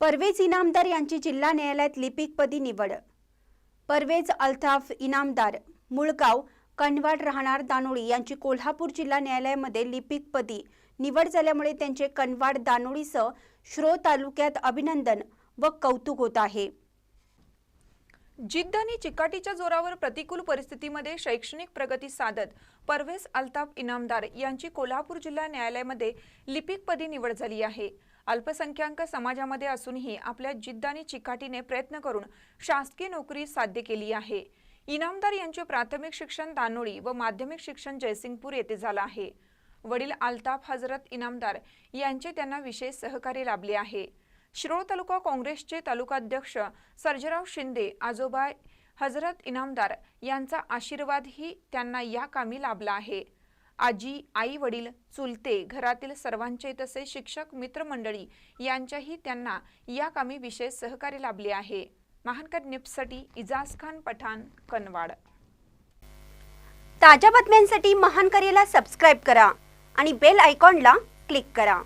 परवेज इनामदार यांची जिल्हा न्यायालयात लिपिकपदी निवड. परवेज अल्ताफ इनामदार मुळगाव कणवाड राहणार दानोळी यांची कोल्हापूर जिल्हा न्यायालयामध्ये लिपिकपदी निवड झाल्यामुळे त्यांचे कणवाड दानोळीसह श्रो तालुक्यात अभिनंदन व कौतुक होत आहे. जिद्द आणि चिकाटीच्या जोरावर प्रतिकूल परिस्थितीमध्ये शैक्षणिक प्रगती साधत परवेज अल्ताफ इनामदार यांची कोल्हापूर जिल्हा न्यायालयामध्ये लिपिकपदी निवड झाली आहे. अल्पसंख्याक समाजामध्ये असूनही आपल्या जिद्द आणि चिकाटीने प्रयत्न करून शासकीय नोकरी साध्य केली आहे. इनामदार यांचे प्राथमिक शिक्षण दानोळी व माध्यमिक शिक्षण जयसिंगपूर येथे झालं आहे. वडील अल्ताफ हजरत इनामदार यांचे त्यांना विशेष सहकार्य लाभले आहे. शिरोळ तालुका काँग्रेसचे तालुकाध्यक्ष सर्जराव शिंदे आजोबा हजरत इनामदार यांचा आशीर्वादही त्यांना या कामी लाभला आहे. आजी आई वडील चुलते घरातील सर्वांचे तसे शिक्षक मित्रमंडळी यांच्याही त्यांना या कामी विशेष सहकार्य लाभले आहे. महानकर निप्ससाठी इजाज खान पठाण कनवाड. ताज्या बातम्यांसाठी महानकरेला सबस्क्राईब करा आणि बेल आयकॉनला क्लिक करा.